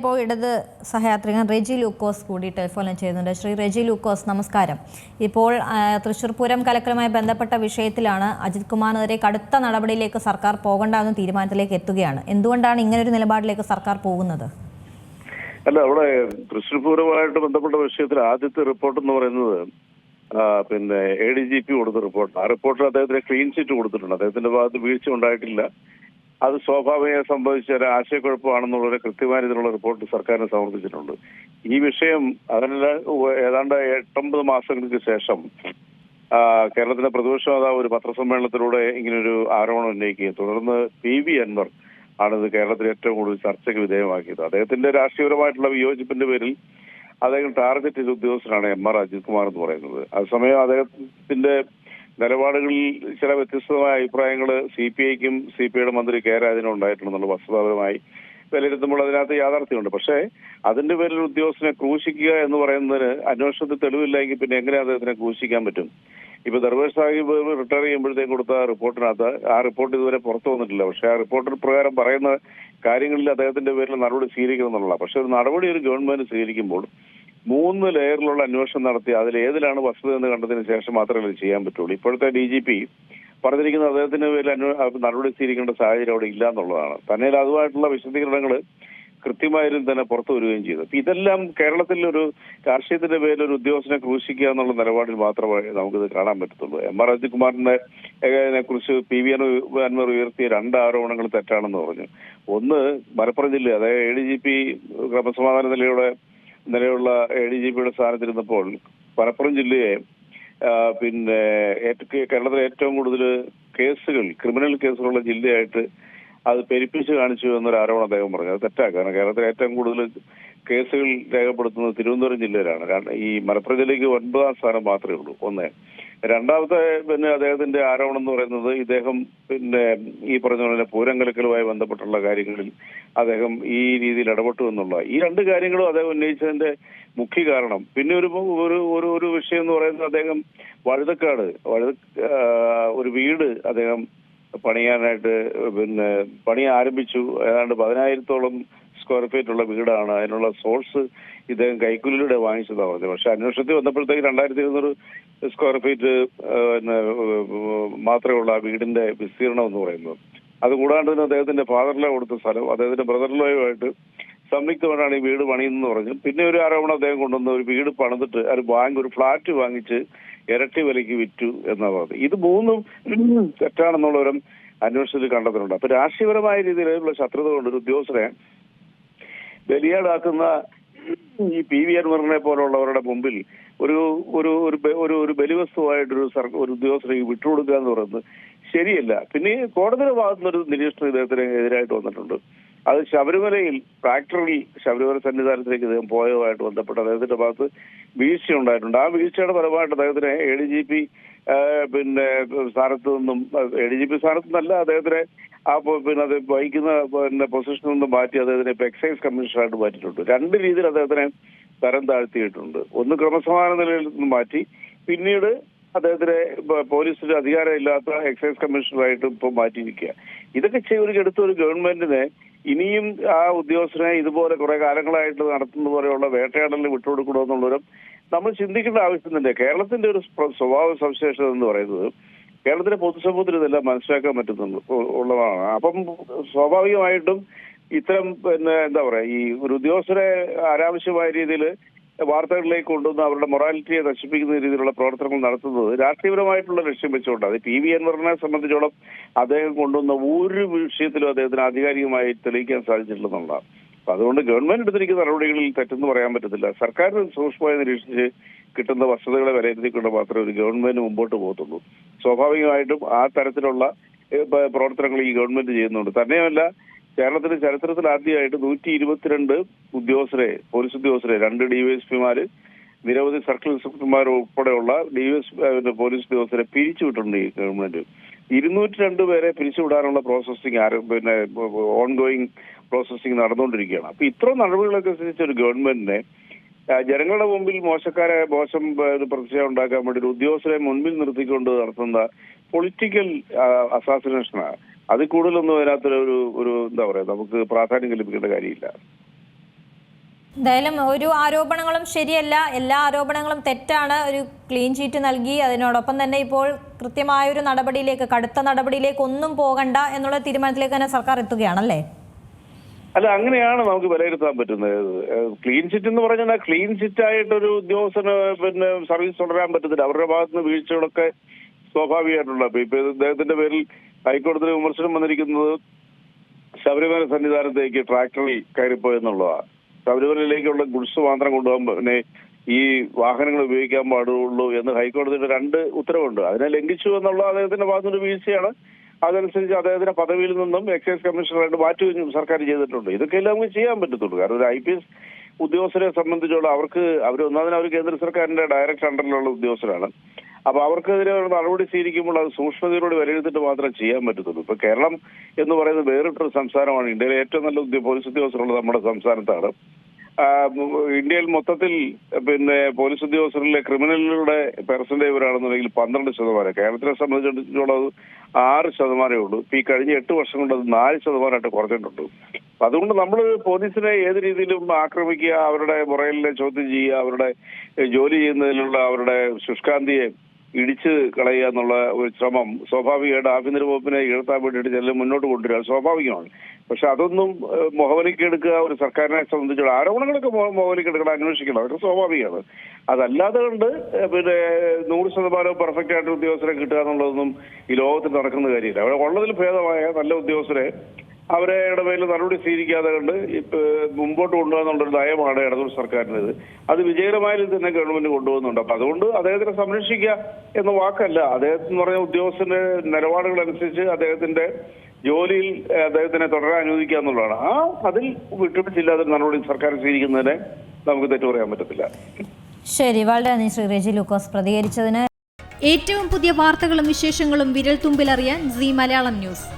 ഇപ്പോൾ ഇടത് സഹയാത്രികൻ റെജി ലൂക്കോസ് കൂടി ടെലിഫോണിൽ ചെയ്യുന്നുണ്ട്. ശ്രീ റെജി ലൂക്കോസ് നമസ്കാരം. ഇപ്പോൾ തൃശ്ശൂർ പൂരം കലക്കലുമായി ബന്ധപ്പെട്ട വിഷയത്തിലാണ് അജിത് കുമാറിനെതിരെ കടുത്ത നടപടിയിലേക്ക് സർക്കാർ പോകണ്ടെന്ന തീരുമാനത്തിലേക്ക് എത്തുകയാണ്. എന്തുകൊണ്ടാണ് ഇങ്ങനൊരു നിലപാടിലേക്ക് സർക്കാർ പോകുന്നത്? അല്ല അവിടെ തൃശ്ശൂർ പൂരവുമായിട്ട് ബന്ധപ്പെട്ട വിഷയത്തിൽ ആദ്യത്തെ റിപ്പോർട്ട് എന്ന് പറയുന്നത് പിന്നെ എ ഡി ജി പി കൊടുത്ത റിപ്പോർട്ട് ആ റിപ്പോർട്ടിൽ അദ്ദേഹത്തിന് ക്ലീൻ ചിറ്റ് കൊടുത്തിട്ടുണ്ട്. അദ്ദേഹത്തിന്റെ ഭാഗത്ത് വീഴ്ച ഉണ്ടായിട്ടില്ല. അത് സ്വാഭാവികമായി സംഭവിച്ച ഒരു ആശയക്കുഴപ്പമാണെന്നുള്ള കൃത്യമായ ഇതിനുള്ള റിപ്പോർട്ട് സർക്കാരിന് സമർപ്പിച്ചിട്ടുണ്ട്. ഈ വിഷയം അതിനുള്ള ഏതാണ്ട് എട്ടൊമ്പത് മാസങ്ങൾക്ക് ശേഷം കേരളത്തിലെ പ്രതിപക്ഷ നേതാവ് ഒരു പത്രസമ്മേളനത്തിലൂടെ ഇങ്ങനൊരു ആരോപണം ഉന്നയിക്കുകയും തുടർന്ന് പി വി അൻവർ ആണിത് കേരളത്തിൽ ഏറ്റവും കൂടുതൽ ചർച്ചയ്ക്ക് വിധേയമാക്കിയത്. അദ്ദേഹത്തിന്റെ രാഷ്ട്രീയപരമായിട്ടുള്ള വിയോജിപ്പിന്റെ പേരിൽ അദ്ദേഹം ടാർഗറ്റ് ചെയ്ത ഉദ്യോഗസ്ഥനാണ് എം ആർ അജിത് കുമാർ എന്ന് പറയുന്നത്. അതേസമയം അദ്ദേഹത്തിന്റെ നിലപാടുകളിൽ ചില വ്യത്യസ്തമായ അഭിപ്രായങ്ങൾ സി പി ഐക്കും സി പി ഐയുടെ മന്ത്രി കെ രാജനും ഉണ്ടായിട്ടുണ്ടെന്നുള്ള വസ്തുതാപരമായി വിലയിരുത്തുമ്പോൾ അതിനകത്ത് യാഥാർത്ഥ്യമുണ്ട്. പക്ഷേ അതിന്റെ പേരിൽ ഉദ്യോഗസ്ഥനെ ക്രൂശിക്കുക എന്ന് പറയുന്നതിന് അന്വേഷണത്തിൽ തെളിവില്ലെങ്കിൽ പിന്നെ എങ്ങനെ അദ്ദേഹത്തിനെ ക്രൂശിക്കാൻ പറ്റും? ഇപ്പൊ ദർവേഷ് സാഹിബ് റിട്ടയർ ചെയ്യുമ്പോഴത്തേക്ക് കൊടുത്ത റിപ്പോർട്ടിനകത്ത് ആ റിപ്പോർട്ട് ഇതുവരെ പുറത്തു വന്നിട്ടില്ല. പക്ഷെ ആ റിപ്പോർട്ട് പ്രകാരം പറയുന്ന കാര്യങ്ങളിൽ അദ്ദേഹത്തിന്റെ പേരിൽ നടപടി സ്വീകരിക്കണം എന്നുള്ള പക്ഷെ ഒരു നടപടി ഒരു ഗവൺമെന്റ് സ്വീകരിക്കുമ്പോൾ മൂന്ന് ലെയറിലുള്ള അന്വേഷണം നടത്തി അതിൽ ഏതിലാണ് വസ്തുത എന്ന് കണ്ടതിന് ശേഷം മാത്രമേ അത് ചെയ്യാൻ പറ്റുള്ളൂ. ഇപ്പോഴത്തെ ഡി ജി പി പറഞ്ഞിരിക്കുന്ന അദ്ദേഹത്തിന് പേരിൽ നടപടി സ്വീകരിക്കേണ്ട സാഹചര്യം അവിടെ ഇല്ല എന്നുള്ളതാണ്. തന്നെ അതുമായിട്ടുള്ള വിശദീകരണങ്ങൾ കൃത്യമായും തന്നെ പുറത്തു വരികയും ചെയ്തു. അപ്പൊ ഇതെല്ലാം കേരളത്തിൽ ഒരു രാഷ്ട്രീയത്തിന്റെ പേരിൽ ഒരു ഉദ്യോഗസ്ഥനെ ക്രൂശിക്കുക എന്നുള്ള നിലപാടിൽ മാത്രമേ നമുക്കിത് കാണാൻ പറ്റത്തുള്ളൂ. എം ആർ അജിത്കുമാറിന്റെ കുറിച്ച് പി വി അൻവർ ഉയർത്തിയ രണ്ട് ആരോപണങ്ങൾ തെറ്റാണെന്ന് പറഞ്ഞു. ഒന്ന് മലപ്പുറം ജില്ല അതായത് എ ഡി ജി പി ക്രമസമാധാന നിലയുടെ നിലയുള്ള എ ഡി ജി പിയുടെ സ്ഥാനത്തിരുന്നപ്പോൾ മലപ്പുറം ജില്ലയെ പിന്നെ കേരളത്തിലെ ഏറ്റവും കൂടുതൽ കേസുകൾ ക്രിമിനൽ കേസുകളുള്ള ജില്ലയായിട്ട് അത് പെരുപ്പിച്ച് കാണിച്ചു എന്നൊരു ആരോപണം അദ്ദേഹം പറഞ്ഞു. അത് തെറ്റാ. കാരണം കേരളത്തിലെ ഏറ്റവും കൂടുതൽ കേസുകൾ രേഖപ്പെടുത്തുന്നത് തിരുവനന്തപുരം ജില്ലയിലാണ്. കാരണം ഈ മലപ്പുറം ജില്ലയ്ക്ക് ഒൻപതാം സ്ഥാനം മാത്രമേ ഉള്ളൂ. ഒന്ന്. രണ്ടാമത്തെ പിന്നെ അദ്ദേഹത്തിന്റെ ആരോപണം എന്ന് പറയുന്നത് ഇദ്ദേഹം പിന്നെ ഈ പറഞ്ഞ പോലെ പൂരം കലക്കലുമായി ബന്ധപ്പെട്ടുള്ള കാര്യങ്ങളിൽ അദ്ദേഹം ഈ രീതിയിൽ ഇടപെട്ടു എന്നുള്ള. ഈ രണ്ട് കാര്യങ്ങളും അദ്ദേഹം ഉന്നയിച്ചതിന്റെ മുഖ്യ കാരണം. പിന്നെ ഒരു ഒരു ഒരു ഒരു വിഷയം എന്ന് പറയുന്നത് അദ്ദേഹം വഴുതക്കാട് വഴുത ഒരു വീട് അദ്ദേഹം പണിയാനായിട്ട് പിന്നെ പണി ആരംഭിച്ചു. ഏതാണ്ട് പതിനായിരത്തോളം സ്ക്വയർ ഫീറ്റ് ഉള്ള വീടാണ്. അതിനുള്ള സോഴ്സ് ഇദ്ദേഹം കൈക്കുലിലൂടെ വാങ്ങിച്ചതാണ് പറഞ്ഞത് പക്ഷെ അന്വേഷണത്തിൽ വന്നപ്പോഴത്തേക്ക് രണ്ടായിരത്തി ഇരുന്നൂറ് സ്ക്വയർ ഫീറ്റ് പിന്നെ മാത്രമേ ഉള്ള ആ വീടിന്റെ വിസ്തീർണം എന്ന് പറയുന്നത്. അതുകൂടാണ്ട് തന്നെ അദ്ദേഹത്തിന്റെ ഫാദറിലെ കൊടുത്ത സ്ഥലം അദ്ദേഹത്തിന്റെ ബ്രദറിലോയുമായിട്ട് സംയുക്തമായിട്ടാണ് ഈ വീട് പണിയെന്ന് പറഞ്ഞു. പിന്നെ ഒരു ആരോപണം അദ്ദേഹം കൊണ്ടുവന്ന ഒരു വീട് പണിതിട്ട് ഒരു ബാങ്ക് ഒരു ഫ്ലാറ്റ് വാങ്ങിച്ച് ഇരട്ടി വിലയ്ക്ക് വിറ്റു എന്നാ പറഞ്ഞത്. ഇത് മൂന്നും തെറ്റാണെന്നുള്ളവരും അന്വേഷണത്തിൽ കണ്ടെത്തുന്നുണ്ട് അപ്പൊ രാഷ്ട്രീയപരമായ രീതിയിലുള്ള ശത്രുത കൊണ്ട് ഒരു ഉദ്യോഗസ്ഥരെ ബലിയാടാക്കുന്ന ഈ പി വി അൻവറിനെ പോലുള്ളവരുടെ മുമ്പിൽ ഒരു ഒരു ഒരു ഒരു ഒരു ബലിവസ്തുവായിട്ടൊരു ഒരു ഉദ്യോഗസ്ഥരെ വിട്ടുകൊടുക്കുക എന്ന് പറയുന്നത് ശരിയല്ല. പിന്നെ കോടതിയുടെ കോടതിയുടെ ഭാഗത്തുനിന്നൊരു നിരീക്ഷണം ഇദ്ദേഹത്തിന് എതിരായിട്ട് വന്നിട്ടുണ്ട്. അത് ശബരിമലയിൽ ട്രാക്ടറിൽ ശബരിമല സന്നിധാനത്തിലേക്ക് ഇദ്ദേഹം പോയതുമായിട്ട് ബന്ധപ്പെട്ട് അദ്ദേഹത്തിന്റെ ഭാഗത്ത് വീഴ്ച ഉണ്ടായിട്ടുണ്ട് ആ വീഴ്ചയുടെ ഫലമായിട്ട് അദ്ദേഹത്തിന് എ ഡി ജി പി പിന്നെ സ്ഥാനത്ത് നിന്നും എ ഡി ജി പി സ്ഥാനത്ത് നിന്നല്ല അദ്ദേഹത്തിനെ ആ പിന്നെ അത് വഹിക്കുന്ന പിന്നെ പൊസിഷനിൽ നിന്ന് മാറ്റി അദ്ദേഹത്തിനെ ഇപ്പൊ എക്സൈസ് കമ്മീഷണറായിട്ട് മാറ്റിയിട്ടുണ്ട്. രണ്ട് രീതിയിൽ അദ്ദേഹത്തിനെ തരം താഴ്ത്തിയിട്ടുണ്ട്. ഒന്ന് ക്രമസമാന നിലയിൽ നിന്ന് മാറ്റി പിന്നീട് അദ്ദേഹത്തിനെ പോലീസിന് അധികാരമില്ലാത്ത എക്സൈസ് കമ്മീഷണറായിട്ട് ഇപ്പോൾ മാറ്റിയിരിക്കുക. ഇതൊക്കെ ചെയ്തൊരു ഒരു ഗവൺമെന്റിനെ ഇനിയും ആ ഉദ്യോഗസ്ഥനെ ഇതുപോലെ കുറെ കാലങ്ങളായിട്ട് നടത്തുന്ന പോലെയുള്ള വേട്ടയാടലിന് വിട്ടുകൊടുക്കണമെന്നുള്ളൊരു നമ്മൾ ചിന്തിക്കേണ്ട ആവശ്യം കേരളത്തിന്റെ ഒരു സ്വ- സ്വഭാവ സവിശേഷത എന്ന് പറയുന്നത് കേരളത്തിലെ പൊതുസമൂഹത്തിന് ഇതെല്ലാം മനസ്സിലാക്കാൻ പറ്റുന്നുണ്ട് ഉള്ളതാണ്. അപ്പം സ്വാഭാവികമായിട്ടും ഇത്തരം പിന്നെ എന്താ പറയാ ഈ ഒരു ഉദ്യോഗസ്ഥരെ അനാവശ്യമായ രീതിയിൽ വാർത്തകളിലേക്ക് കൊണ്ടുവന്ന് അവരുടെ മൊറാലിറ്റിയെ നശിപ്പിക്കുന്ന രീതിയിലുള്ള പ്രവർത്തനങ്ങൾ നടത്തുന്നത് രാഷ്ട്രീയപരമായിട്ടുള്ള ലക്ഷ്യം വെച്ചുകൊണ്ട് അത് പി വി എൻവറിനെ സംബന്ധിച്ചോളം അദ്ദേഹം കൊണ്ടുവന്ന ഒരു വിഷയത്തിലും അദ്ദേഹത്തിന് ആധികാരികമായി തെളിയിക്കാൻ സാധിച്ചിട്ടില്ലെന്നുള്ളതാണ് അപ്പൊ അതുകൊണ്ട് ഗവൺമെന്റ് എടുത്തിരിക്കുന്ന നടപടികളിൽ തെറ്റെന്ന് പറയാൻ പറ്റത്തില്ല. സർക്കാർ സൂക്ഷ്മമായി നിരീക്ഷിച്ച് കിട്ടുന്ന വസ്തുതകളെ വിലയിരുത്തിക്കൊണ്ട് മാത്രമേ ഒരു ഗവൺമെന്റ് മുമ്പോട്ട് പോകത്തുള്ളൂ. സ്വാഭാവികമായിട്ടും ആ തരത്തിലുള്ള പ്രവർത്തനങ്ങൾ ഈ ഗവൺമെന്റ് ചെയ്യുന്നുണ്ട്. തന്നെയുമല്ല കേരളത്തിന്റെ ചരിത്രത്തിൽ ആദ്യമായിട്ട് നൂറ്റി ഇരുപത്തിരണ്ട് ഉദ്യോഗസ്ഥരെ പോലീസ് ഉദ്യോഗസ്ഥരെ രണ്ട് ഡിവൈഎസ്പിമാര് നിരവധി സർക്കിൾ ഇൻസ്പെക്ടർമാർ ഉൾപ്പെടെയുള്ള ഡിവൈഎസ് പോലീസ് ഉദ്യോഗസ്ഥരെ പിരിച്ചുവിട്ടുണ്ട് ഈ ഗവൺമെന്റ്. ഇരുന്നൂറ്റി രണ്ട് പേരെ പിരിച്ചുവിടാനുള്ള പ്രോസസ്സിംഗ് ആരും പിന്നെ ഓൺഗോയിങ് പ്രോസസ്സിംഗ് നടന്നുകൊണ്ടിരിക്കുകയാണ്. അപ്പൊ ഇത്ര നടപടികളൊക്കെ അനുസരിച്ച് ഒരു ഗവൺമെന്റിനെ ജനങ്ങളുടെ മുമ്പിൽ മോശക്കാരെ മോശം പ്രതിഷേധം ഉണ്ടാക്കാൻ വേണ്ടി ഒരു ഉദ്യോഗസ്ഥരെ മുൻപിൽ നിർത്തിക്കൊണ്ട് നടത്തുന്ന പൊളിറ്റിക്കൽ അസാസിനേഷനാണ്. അതിൽ കൂടുതലൊന്നും അതിനകത്തൊരു ഒരു എന്താ പറയാ നമുക്ക് പ്രാധാന്യം കൽപ്പിക്കേണ്ട കാര്യമില്ല. എന്തായാലും ഒരു ആരോപണങ്ങളും ശരിയല്ല. എല്ലാ ആരോപണങ്ങളും തെറ്റാണ്. ഒരു ക്ലീൻ ചീറ്റ് നൽകി. അതിനോടൊപ്പം തന്നെ ഇപ്പോൾ കൃത്യമായ ഒരു നടപടിയിലേക്ക് കടുത്ത നടപടിയിലേക്ക് ഒന്നും പോകണ്ട എന്നുള്ള തീരുമാനത്തിലേക്ക് തന്നെ സർക്കാർ എത്തുകയാണല്ലേ? അല്ല അങ്ങനെയാണ് നമുക്ക് വിലയിരുത്താൻ പറ്റുന്നത്. ക്ലീൻ ചിറ്റ് എന്ന് പറഞ്ഞാൽ ക്ലീൻ ചിറ്റ് ആയിട്ടൊരു ഉദ്യോഗസ്ഥന് പിന്നെ സർവീസ് തുടരാൻ പറ്റത്തില്ല. അവരുടെ ഭാഗത്ത് നിന്ന് വീഴ്ചകളൊക്കെ സ്വാഭാവികമായിട്ടുള്ള ഇപ്പൊ ഇദ്ദേഹത്തിന്റെ പേരിൽ ഹൈക്കോടതിയിൽ വിമർശനം വന്നിരിക്കുന്നത് ശബരിമല സന്നിധാനത്തേക്ക് ട്രാക്ടറിൽ കയറിപ്പോയെന്നുള്ളതാണ് ശബരിമലയിലേക്കുള്ള ഗുഡ്സ് മാത്രം കൊണ്ടുപോകാൻ പിന്നെ ഈ വാഹനങ്ങൾ ഉപയോഗിക്കാൻ പാടുള്ളൂ എന്ന് ഹൈക്കോടതിയുടെ രണ്ട് ഉത്തരവുണ്ട്. അതിനെ ലംഘിച്ചു എന്നുള്ള അദ്ദേഹത്തിന്റെ ഭാഗത്തുനിന്ന് വീഴ്ചയാണ്. അതനുസരിച്ച് അദ്ദേഹത്തിന്റെ പദവിയിൽ നിന്നും എക്സൈസ് കമ്മീഷണറായിട്ട് മാറ്റുകയും സർക്കാർ ചെയ്തിട്ടുണ്ട്. ഇതൊക്കെയല്ലേ നമുക്ക് ചെയ്യാൻ പറ്റത്തുള്ളൂ. കാരണം ഒരു ഐ പി എസ് ഉദ്യോഗസ്ഥരെ സംബന്ധിച്ചോളം അവർക്ക് അവർ ഒന്നാമതിന് അവർ കേന്ദ്ര സർക്കാരിന്റെ ഡയറക്ട് അണ്ടറിലുള്ള ഉദ്യോഗസ്ഥരാണ്. അപ്പൊ അവർക്കെതിരെ നടപടി സ്വീകരിക്കുമ്പോൾ അത് സൂക്ഷ്മതയോട് വിലയിരുത്തിട്ട് മാത്രമേ ചെയ്യാൻ പറ്റത്തുള്ളൂ. ഇപ്പൊ കേരളം എന്ന് പറയുന്നത് വേറിട്ടൊരു സംസ്ഥാനമാണ്. ഇന്ത്യയിലെ ഏറ്റവും നല്ല പോലീസ് ഉദ്യോഗസ്ഥരുള്ളത് നമ്മുടെ സംസ്ഥാനത്താണ്. ഇന്ത്യയിൽ മൊത്തത്തിൽ പിന്നെ പോലീസ് ഉദ്യോഗസ്ഥരിലെ ക്രിമിനലുകളുടെ പെർസെന്റേജ് വരാണെന്നുണ്ടെങ്കിൽ പന്ത്രണ്ട് ശതമാനം. കേരളത്തിനെ സംബന്ധിച്ചിടത്തോളം ആറ് ശതമാനമേ ഉള്ളൂ. ഈ കഴിഞ്ഞ എട്ട് വർഷം കൊണ്ട് അത് നാല് ശതമാനമായിട്ട് കുറഞ്ഞിട്ടുണ്ട്. അതുകൊണ്ട് നമ്മൾ പോലീസിനെ ഏത് രീതിയിലും ആക്രമിക്കുക അവരുടെ മുറയിലെ ചോദ്യം ചെയ്യുക അവരുടെ ജോലി ചെയ്യുന്നതിലുള്ള അവരുടെ ശുഷ്കാന്തിയെ ഇടിച്ച് കളയുക എന്നുള്ള ഒരു ശ്രമം സ്വാഭാവികമായിട്ട് ആഭ്യന്തര വകുപ്പിനെ ഉയർത്താൻ വേണ്ടിയിട്ട് ചിലർ മുന്നോട്ട് കൊണ്ടുവരിക സ്വാഭാവികമാണ്. പക്ഷെ അതൊന്നും എടുക്കുക ഒരു സർക്കാരിനെ സംബന്ധിച്ചുള്ള ആരോപണങ്ങളൊക്കെ മു- എടുക്കണം അന്വേഷിക്കണം. അതൊക്കെ സ്വാഭാവികമാണ്. അതല്ലാതെ കൊണ്ട് പിന്നെ നൂറ് ശതമാനവും പെർഫെക്റ്റ് ആയിട്ട് ഉദ്യോഗസ്ഥരെ കിട്ടുക എന്നുള്ളതൊന്നും ഈ ലോകത്തിൽ നടക്കുന്ന കാര്യമില്ല. അവിടെ ഉള്ളതിൽ ഭേദമായ നല്ല ഉദ്യോഗസ്ഥരെ അവരുടെ പേരിൽ നടപടി സ്വീകരിക്കാതെ കണ്ട് ഇപ്പൊ മുമ്പോട്ട് കൊണ്ടുപോകാന്നുള്ളൊരു നയമാണ് ഇടതുപക്ഷ സർക്കാരിന്റെത്. അത് വിജയകരമായി തന്നെ ഗവൺമെന്റ് കൊണ്ടുപോകുന്നുണ്ട്. അപ്പൊ അതുകൊണ്ട് അദ്ദേഹത്തിനെ സംരക്ഷിക്കുക എന്ന വാക്കല്ല. അദ്ദേഹത്തിന് എന്ന് പറഞ്ഞ ഉദ്യോഗസ്ഥന്റെ നിലപാടുകൾ അനുസരിച്ച് അദ്ദേഹത്തിന്റെ ജോലിയിൽ അദ്ദേഹത്തിനെ തുടരാൻ അനുവദിക്കുക എന്നുള്ളതാണ്. ആ അതിൽ വിട്ടുപിടിച്ചില്ലാതെ നടപടി സർക്കാർ സ്വീകരിക്കുന്നതിനെ നമുക്ക് തെറ്റു പറയാൻ പറ്റത്തില്ല. ശരി. വളരെ നന്ദി ശ്രീ റെജി ലൂക്കോസ് പ്രതികരിച്ചതിന്. ഏറ്റവും പുതിയ വാർത്തകളും വിശേഷങ്ങളും വിരൽ തുമ്പിലറിയാൻ സി മലയാളം ന്യൂസ്.